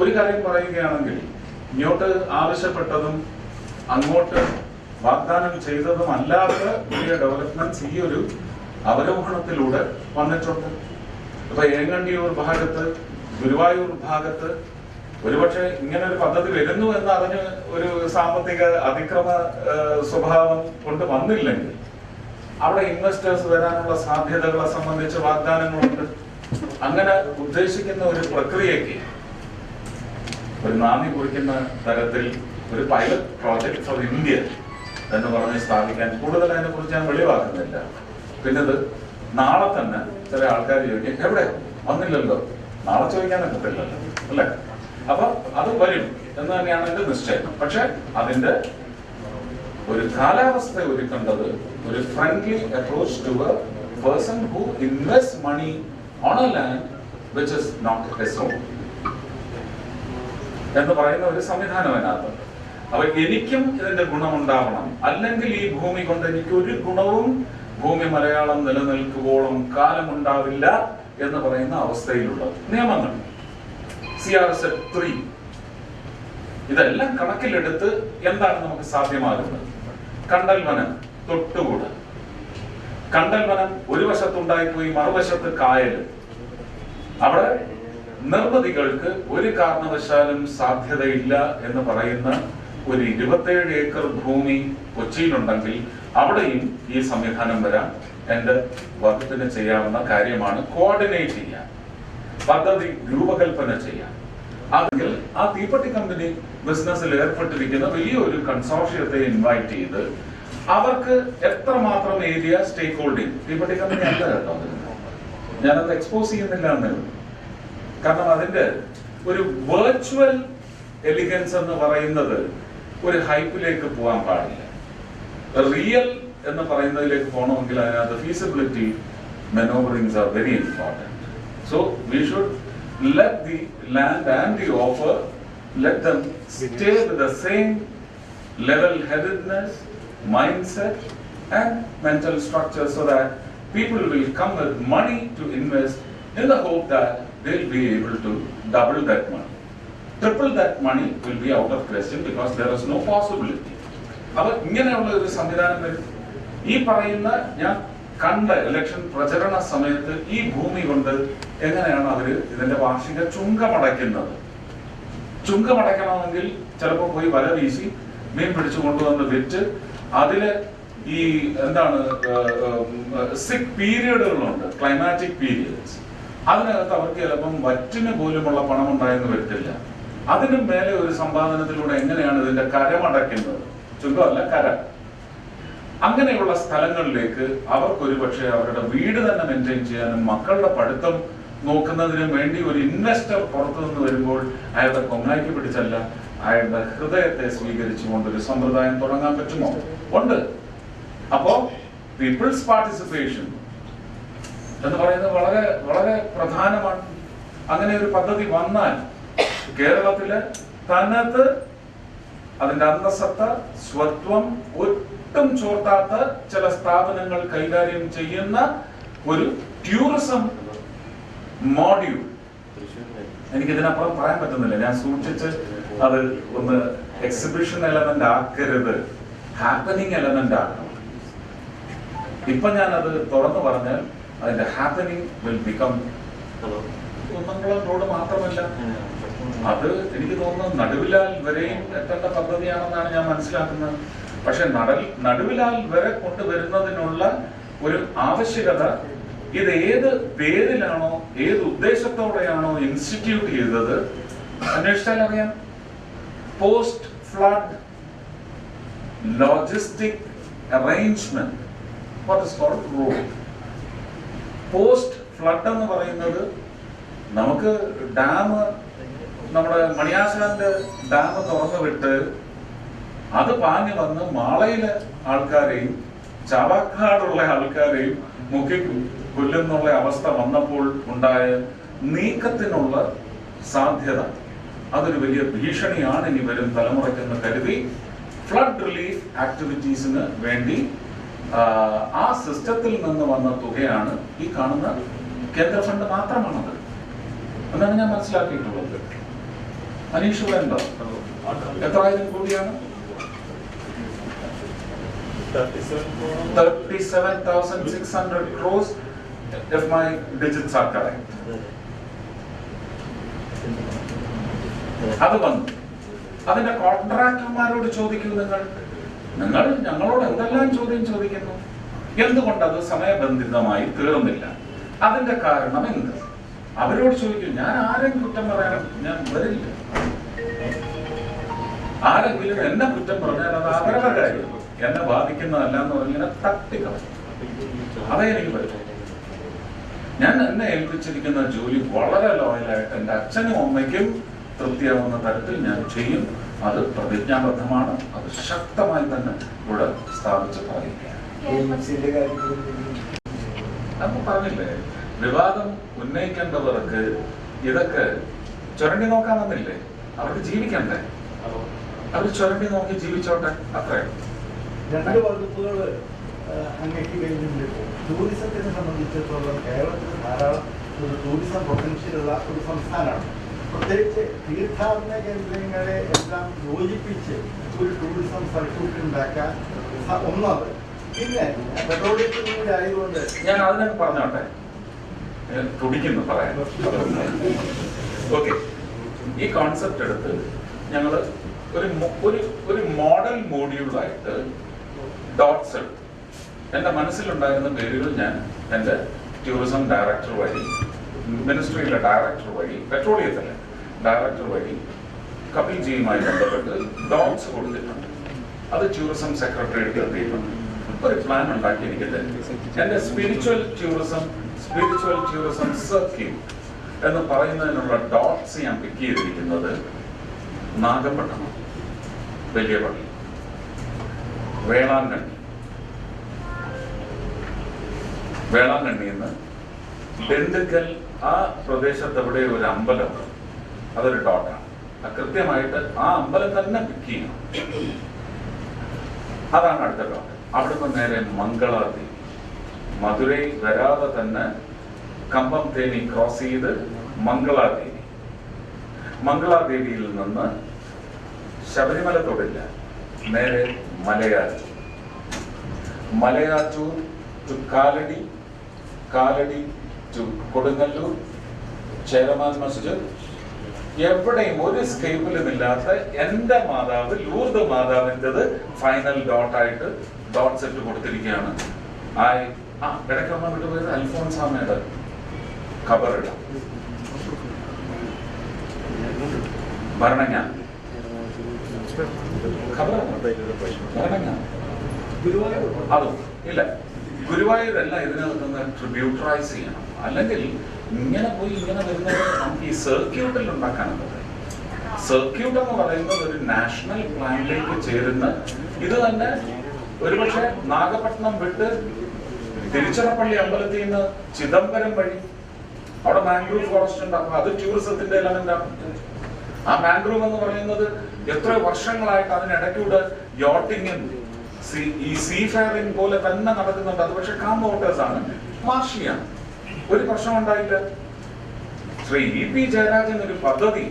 ഒരു കാര്യം പറയുകയാണെങ്കിൽ ഇങ്ങോട്ട് ആവശ്യപ്പെട്ടതും അങ്ങോട്ട് വാഗ്ദാനം ചെയ്തതും അല്ലാത്ത വലിയ ഡെവലപ്മെന്റ്സ് ഈ ഒരു അവരോഹണത്തിലൂടെ വന്നിട്ടുണ്ട്. ഇപ്പൊ ഏങ്ങണ്ടിയൂർ ഭാഗത്ത് ഗുരുവായൂർ ഭാഗത്ത് ഒരുപക്ഷെ ഇങ്ങനെ ഒരു പദ്ധതി വരുന്നു എന്ന് അറിഞ്ഞ് ഒരു സാമ്പത്തിക അതിക്രമ സ്വഭാവം കൊണ്ട് വന്നില്ലെങ്കിൽ അവിടെ ഇൻവെസ്റ്റേഴ്സ് വരാനുള്ള സാധ്യതകളെ സംബന്ധിച്ച് വാഗ്ദാനങ്ങളുണ്ട്. അങ്ങനെ ഉദ്ദേശിക്കുന്ന ഒരു പ്രക്രിയയ്ക്ക് ഒരു നാന്ദി കുറിക്കുന്ന തരത്തിൽ ഒരു പൈലറ്റ് പ്രോജക്ട് ഫോർ ഇന്ത്യ എന്ന് പറഞ്ഞ് സ്ഥാപിക്കാൻ കൂടുതൽ അതിനെ കുറിച്ച് ഞാൻ വെളിവാക്കുന്നില്ല. പിന്നെ നാളെ തന്നെ ചില ആൾക്കാർ ചോദിക്കും എവിടെ? വന്നില്ലല്ലോ. നാളെ ചോദിക്കാൻ പറ്റില്ലല്ലോ അല്ലേ? അപ്പൊ അത് വരും എന്ന് തന്നെയാണ് എന്റെ നിശ്ചയം. പക്ഷെ അതിന്റെ ഒരു കാലാവസ്ഥ ഒരുക്കേണ്ടത് ഒരു friendly approach to a person who invest money on a land which is not as on എന്ന് പറയുന്ന ഒരു സംവിധാനം അതിനകത്തുണ്ട്. അപ്പൊ എനിക്കും ഇതിന്റെ ഗുണമുണ്ടാവണം. അല്ലെങ്കിൽ ഈ ഭൂമി കൊണ്ട് എനിക്ക് ഒരു ഗുണവും ഭൂമി മലയാളം നിലനിൽക്കുവോളം കാലം ഉണ്ടാവില്ല എന്ന് പറയുന്ന അവസ്ഥയിലുള്ള നിയമങ്ങൾ. സി ആർ എസ് ത്രീ ഇതെല്ലാം കണക്കിലെടുത്ത് എന്താണ് നമുക്ക് സാധ്യമാകുന്നത്? കണ്ടൽ വനം തൊട്ടുകൂട്. കണ്ടൽ വനം ഒരു വശത്തുണ്ടായിപ്പോയി മറുവശത്ത് കായലും അവിടെ നിർമ്മിതികൾക്ക് ഒരു കാരണവശാലും സാധ്യതയില്ല എന്ന് പറയുന്ന ഒരു ഇരുപത്തേഴ് ഏക്കർ ഭൂമി കൊച്ചിയിലുണ്ടെങ്കിൽ അവിടെയും ഈ സംവിധാനം വരാൻ എന്റെ വകുപ്പിന് ചെയ്യാവുന്ന കാര്യമാണ് കോർഡിനേറ്റ് ചെയ്യാൻ പദ്ധതി രൂപകൽപ്പന ചെയ്യാൻ അല്ലെങ്കിൽ ആ തീപ്പെട്ടി കമ്പനി ബിസിനസ്സിൽ ഏർപ്പെട്ടിരിക്കുന്ന വലിയൊരു കൺസോർഷ്യത്തെ ഇൻവൈറ്റ് ചെയ്ത് അവർക്ക് എത്രമാത്രം ഏരിയ സ്റ്റേക്ക് ഹോൾഡിംഗ് തീപ്പെട്ടി കമ്പനി അല്ല കേട്ടോ. ഞാനത് എക്സ്പോസ് ചെയ്യുന്നില്ല എന്നേ കാരണം അതിന്റെ ഒരു വെർച്വൽ എലിഗൻസ് എന്ന് പറയുന്നത് ഒരു ഹൈപ്പിലേക്ക് പോകാൻ പാടില്ല. റിയൽ എന്ന് പറയുന്നതിലേക്ക് പോകണമെങ്കിൽ അതിനകത്ത് feasibility manoeuvrings are very important so we should let the land and the offer let them stay with the same level mind mindset, and mental structure so that people will come with money to invest in the hope that they'll be able to double that money. Triple that money will be out of question because there is no possibility. അപ്പൊ ഇങ്ങനെയുള്ള ഒരു സംവിധാനം വരും ഈ പറയുന്ന ഞാൻ കണ്ട election പ്രചരണ സമയത്ത് ഈ ഭൂമി കൊണ്ട് എങ്ങനെയാണ് അവർ ഇതിന്റെ വാർഷിക ചുങ്കമടയ്ക്കുന്നത് ചുങ്കമടയ്ക്കണമെങ്കിൽ ചിലപ്പോൾ പോയി വല വീശി മീൻ പിടിച്ചു കൊണ്ടുവന്ന് വിറ്റ് അതിൽ ഈ എന്താണ് സിക് പീരിയഡുകളുണ്ട് ക്ലൈമാറ്റിക് പീരിയഡ്സ് അതിനകത്ത് അവർക്ക് ചിലപ്പം വറ്റിന് പോലുമുള്ള പണം ഉണ്ടായെന്ന് വരത്തില്ല അതിനും മേലെ ഒരു സമ്പാദനത്തിലൂടെ എങ്ങനെയാണ് ഇതിന്റെ കരമടയ്ക്കുന്നത് ചുങ്കമല്ല കര. അങ്ങനെയുള്ള സ്ഥലങ്ങളിലേക്ക് അവർക്ക് പക്ഷേ അവരുടെ വീട് തന്നെ മെയിന്റെയിൻ ചെയ്യാനും മക്കളുടെ പഠിത്തം നോക്കുന്നതിനും വേണ്ടി ഒരു ഇൻവെസ്റ്റർ പുറത്തു നിന്ന് വരുമ്പോൾ അയാളുടെ കൊങ്ങാക്കി പിടിച്ചല്ല അയാളുടെ ഹൃദയത്തെ സ്വീകരിച്ചുകൊണ്ട് ഒരു സമ്പ്രദായം തുടങ്ങാൻ പറ്റുമോ? ഉണ്ട്. അപ്പോ പീപ്പിൾസ് പാർട്ടിസിപ്പേഷൻ എന്ന് പറയുന്നത് വളരെ വളരെ പ്രധാനമാണ്. അങ്ങനെ ഒരു പദ്ധതി വന്നാൽ കേരളത്തിൽ തനത് അതിന്റെ അന്തസത്ത സ്വത്വം ഒട്ടും ചോർത്താത്ത ചില സ്ഥാപനങ്ങൾ കൈകാര്യം ചെയ്യുന്ന ഒരു ടൂറിസം മോഡ്യൂൾ എനിക്ക് ഇതിനപ്പുറം പറയാൻ പറ്റുന്നില്ല. ഞാൻ സൂക്ഷിച്ച് അത് ഒന്ന് എക്സിബിഷൻ എലമെന്റ് ആക്കരുത്. ഹാപ്പനിങ് എലമെന്റ് ആക്കണം. ഇപ്പൊ ഞാൻ അത് തുറന്നു പറഞ്ഞാൽ അതിന്റെ ഹാപ്പനിങ് വിൽ ബിക്കം കുന്നംകുളത്തോട് മാത്രമല്ല. അത് എനിക്ക് തോന്നുന്നു നടുവിലാൽ വരെയും എത്തേണ്ട പദ്ധതിയാണെന്നാണ് ഞാൻ മനസ്സിലാക്കുന്നത്. പക്ഷെ നടൽ നടുവിലാൽ വരെ കൊണ്ടുവരുന്നതിനുള്ള ഒരു ആവശ്യകത ഇത് ഏത് പേരിലാണോ ഏത് ഉദ്ദേശത്തോടെയാണോ ഇൻസ്റ്റിറ്റ്യൂട്ട് ചെയ്തത്? അന്വേഷിച്ചാൽ അറിയാം. Post flood logistic arrangement what is called road post flood എന്ന് പറയുന്നത് നമുക്ക് ഡാം നമ്മുടെ മണിയാശാന്റെ ഡാം തുറന്നു വിട്ട് അത് പാഞ്ഞു വന്ന് മാളയിലെ ആൾക്കാരെയും ചവക്കാടുള്ള ആൾക്കാരെയും മുക്കി കൊല്ലുന്നുള്ള അവസ്ഥ വന്നപ്പോൾ ഉണ്ടായ നീക്കത്തിനുള്ള സാധ്യത. അതൊരു വലിയ ഭീഷണിയാണ് ഇനി വരും തലമുറയ്ക്കെന്ന് കരുതി ഫ്ലഡ് റിലീഫ് ആക്ടിവിറ്റീസിന് വേണ്ടി ആ, സിസ്റ്റത്തിൽ നിന്ന് വന്ന തുകയാണ് ഈ കാണുന്ന കേന്ദ്ര ഫണ്ട് മാത്രമാണത്. എന്നാണ് ഞാൻ മനസ്സിലാക്കിയിട്ടുള്ളത്. അനീഷ് വേണ്ടോ. എത്രായിരം കോടിയാണ്? Thirty seven thousand six hundred crores if my digits are. അത് വന്നു. അതിന്റെ കോൺട്രാക്ടർമാരോട് ചോദിക്കൂ നിങ്ങൾ. നിങ്ങൾ ഞങ്ങളോട് എന്തെല്ലാം ചോദ്യം ചോദിക്കുന്നു? എന്തുകൊണ്ട് അത് സമയബന്ധിതമായി തീർന്നില്ല? അതിന്റെ കാരണം എന്ത്? അവരോട് ചോദിക്കും ഞാൻ ആരെയും കുറ്റം പറയണം ഞാൻ വരില്ല. ആരെങ്കിലും എന്നെ കുറ്റം പറഞ്ഞാൽ അത് അവരുടെ കാര്യം. എന്നെ ബാധിക്കുന്നതല്ല എന്ന് പറഞ്ഞാൽ തട്ടിക്കളയും. അതേ എനിക്ക് പറ്റും. ഞാൻ എന്നെ ഏൽപ്പിച്ചിരിക്കുന്ന ജോലി വളരെ ലോയലായിട്ട് എന്റെ അച്ഛനും അമ്മയ്ക്കും തൃപ്തിയാവുന്ന തരത്തിൽ ഞാൻ ചെയ്യും. അത് പ്രതിജ്ഞാബദ്ധമാണ്. അത് ശക്തമായി തന്നെ ഇവിടെ സ്ഥാപിച്ച് പറയുകയാണ്. നമ്മൾ അപ്പൊ പറഞ്ഞില്ലേ വിവാദം ഉന്നയിക്കേണ്ടവർക്ക് ഇതൊക്കെ ചുരണ്ടി നോക്കാമെന്നില്ലേ അവർക്ക് ജീവിക്കണ്ടേ? അവർ ചുരണ്ടി നോക്കി ജീവിച്ചോട്ടെ? അത്രേ. രണ്ട് വകുപ്പുകൾ അങ്ങേക്ക് കഴിഞ്ഞിട്ടുണ്ട് ടൂറിസത്തിനെ സംബന്ധിച്ചിടത്തോളം കേരളത്തിൽ ധാരാളം ഒരു ടൂറിസം പൊട്ടൻഷ്യലുള്ള ഒരു സംസ്ഥാനമാണ്. പ്രത്യേകിച്ച് തീർത്ഥാടന കേന്ദ്രങ്ങളെ എല്ലാം യോജിപ്പിച്ച് ഒരു ടൂറിസം സർക്യൂട്ട് ഉണ്ടാക്കാൻ ഒന്നത്. പിന്നെ പെട്രോളിയത്തിൽ കൂടി ആയതുകൊണ്ട് ഞാൻ അതിനൊക്കെ പറഞ്ഞോട്ടെ? തുടിക്കുന്നു പറയാൻ. ഓക്കെ ഈ കോൺസെപ്റ്റ് എടുത്ത് ഞങ്ങൾ ഒരു ഒരു ഒരു മോഡൽ മോഡ്യൂളായിട്ട് ഡോട്ട്സ് എടുത്തു എന്റെ മനസ്സിലുണ്ടായിരുന്ന പേരുകൾ ഞാൻ എന്റെ ടൂറിസം ഡയറക്ടർ വഴി മിനിസ്ട്രിയിലെ ഡയറക്ടർ വഴി പെട്രോളിയത്തിലെ ഡയറക്ടർ വഴി കപിൽ ജിയുമായി ബന്ധപ്പെട്ട് ഡോക്സ് കൊടുത്തിട്ടുണ്ട്. അത് ടൂറിസം സെക്രട്ടറിയേറ്റ് എത്തിയിട്ടുണ്ട് ഒരു പ്ലാൻ ഉണ്ടാക്കി എനിക്ക് എന്റെ spiritual tourism spiritual tourism circuit എന്ന് പറയുന്നതിനുള്ള ഡോട്ട്സ് ഞാൻ പിക്ക് ചെയ്തിരിക്കുന്നത് നാഗപട്ടണം വലിയ പള്ളി വേളാങ്കണ്ണി വേളാങ്കണ്ണിന്ന് ബന്ധുക്കൽ ആ പ്രദേശത്ത് എവിടെ ഒരു അമ്പലമുണ്ട് അതൊരു ഡോട്ടാണ് ആ കൃത്യമായിട്ട് ആ അമ്പലം തന്നെ പിക്ക് ചെയ്യണം. അതാണ് അടുത്ത ഡോട്ട് അവിടുന്ന് നേരെ മംഗളാദേവി മധുരൈ വരാതെ തന്നെ കമ്പം തേനി ക്രോസ് ചെയ്ത് മംഗളാദേവി മംഗളാദേവിയിൽ നിന്ന് ശബരിമല തൊടില്ല. നേരെ മലയാറ്റൂർ. മലയാറ്റൂർ ടു കാലടി കാലടി ടു കൊടുങ്ങല്ലൂർ ചേരമാൻ മസ്ജിദ് എവിടെയും ഒരു സ്കേപ്പിലും ഇല്ലാത്ത എന്റെ മാതാവ് ലൂർദ് മാതാവിന്റെത് ഫൈനൽ ഡോട്ട് ആയിട്ട് ഡോട്ട് സെറ്റ് കൊടുത്തിരിക്കുകയാണ്. ആ ആ ഇടയ്ക്ക് ഒന്ന് വിട്ടുപോയത് അൽഫോൺസാമയുടെ ഖബറിടം ഭരണങ്ങ ഗുരുവായൂർ. അതും. ഇല്ല. ഗുരുവായൂരല്ല ഇതിനകത്ത് നിന്ന് ട്രിബ്യൂട്ടറൈസ് ചെയ്യണം. അല്ലെങ്കിൽ ഇങ്ങനെ പോയി ഇങ്ങനെ വരുന്നത് നമുക്ക് ഈ സർക്യൂട്ടിൽ ഉണ്ടാക്കാൻ സർക്യൂട്ട് എന്ന് പറയുന്നത് ഒരു നാഷണൽ പ്ലാനിലേക്ക് ചേരുന്ന ഇത് തന്നെ ഒരുപക്ഷെ നാഗപട്ടണം വിട്ട് തിരുച്ചിറപ്പള്ളി അമ്പലത്തിൽ നിന്ന് ചിദംബരം വഴി അവിടെ മാംഗ്രൂവ് ഫോറസ്റ്റ് ഉണ്ട്. അത് ടൂറിസത്തിന്റെ എലമെന്റ് ആണ്. ആ മാംഗ്രൂവ് എന്ന് പറയുന്നത് എത്ര വർഷങ്ങളായിട്ട് അതിനിടയ്ക്കൂടെ യോട്ടിങ്ങും ഈ സീ ഫെയറിംഗ് പോലെ തന്നെ നടക്കുന്നുണ്ട്. അത് പക്ഷെ കാം വോട്ടേഴ്സ് ആണ്. മാർഷിയാണ് ഒരു പ്രശ്നം ഉണ്ടായില്ല. ശ്രീ ഇ പി ജയരാജൻ ഒരു പദ്ധതി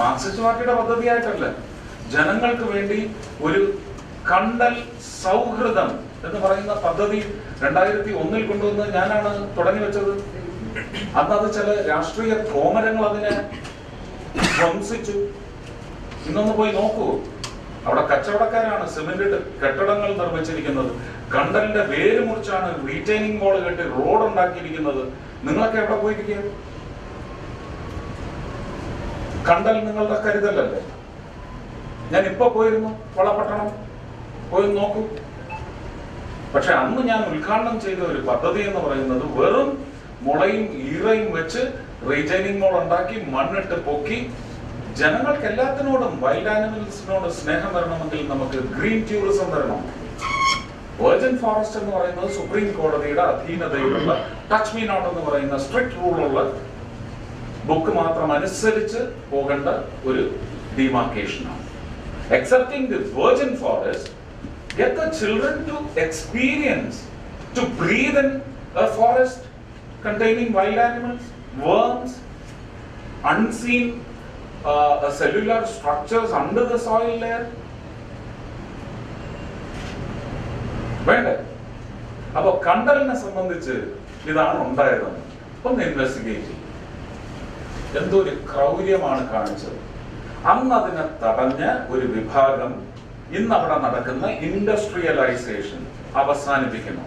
മാർക്സിസ്റ്റ് പാർട്ടിയുടെ പദ്ധതിയായിട്ടല്ല ജനങ്ങൾക്ക് വേണ്ടി ഒരു കണ്ടൽ സൗഹൃദം എന്ന് പറയുന്ന പദ്ധതി രണ്ടായിരത്തി ഒന്നിൽ കൊണ്ടുവന്ന് ഞാനാണ് തുടങ്ങി വെച്ചത്. അന്ന് അത് ചില രാഷ്ട്രീയ കോമരങ്ങൾ അതിനെ ധ്വംസിച്ചു. ഇന്നൊന്ന് പോയി നോക്കൂ. അവിടെ കച്ചവടക്കാരാണ് സിമെന്റ് കെട്ടിടങ്ങൾ നിർമ്മിച്ചിരിക്കുന്നത്. കണ്ടലിന്റെ വേര് മുറിച്ചാണ് റീറ്റൈനിങ് മോൾ കെട്ടി റോഡ് ഉണ്ടാക്കിയിരിക്കുന്നത്. നിങ്ങളൊക്കെ എവിടെ പോയിരിക്കുക? കണ്ടൽ നിങ്ങളുടെ കരുതലല്ലേ? ഞാൻ ഇപ്പൊ പോയിരുന്നു വളപട്ടണം പോയി നോക്കൂ. പക്ഷെ അന്ന് ഞാൻ ഉദ്ഘാടനം ചെയ്ത ഒരു പദ്ധതി എന്ന് പറയുന്നത് വെറും മുളയും ഈറയും വെച്ച് റീറ്റൈനിങ് മോൾ ഉണ്ടാക്കി മണ്ണിട്ട് പൊക്കി ജനങ്ങൾക്ക് എല്ലാത്തിനോടും വൈൽഡ് ആനിമൽസിനോട് സ്നേഹം വരണമെങ്കിൽ നമുക്ക് ഗ്രീൻ ടൂറിസം വരണം. വെർജിൻ ഫോറസ്റ്റ് എന്ന് പറയുന്നത് സുപ്രീം കോടതിയുടെ അധീനതയിലുള്ള ടച്ച് മീ നോട്ട് എന്ന് പറയുന്ന സ്ട്രിക്ട് റൂളുള്ള ബുക്ക് മാത്രം അനുസരിച്ച് പോകേണ്ട ഒരു ഡിമാർക്കേഷനാണ് accepting the virgin forest, get the children to experience, to breathe in a uh, cellular structures under the soil layer? വേണ്ടേ? അപ്പൊ കണ്ടലിനെ സംബന്ധിച്ച് ഇതാണ് ഉണ്ടായതെന്ന്. ഒന്ന് ഇൻവെസ്റ്റിഗേറ്റ് ചെയ്യും. എന്തോ ഒരു ക്രൗര്യമാണ് കാണിച്ചത്. അന്ന് അതിനെ തടഞ്ഞ് ഒരു വിഭാഗം ഇന്ന് അവിടെ നടക്കുന്ന ഇൻഡസ്ട്രിയലൈസേഷൻ അവസാനിപ്പിക്കണം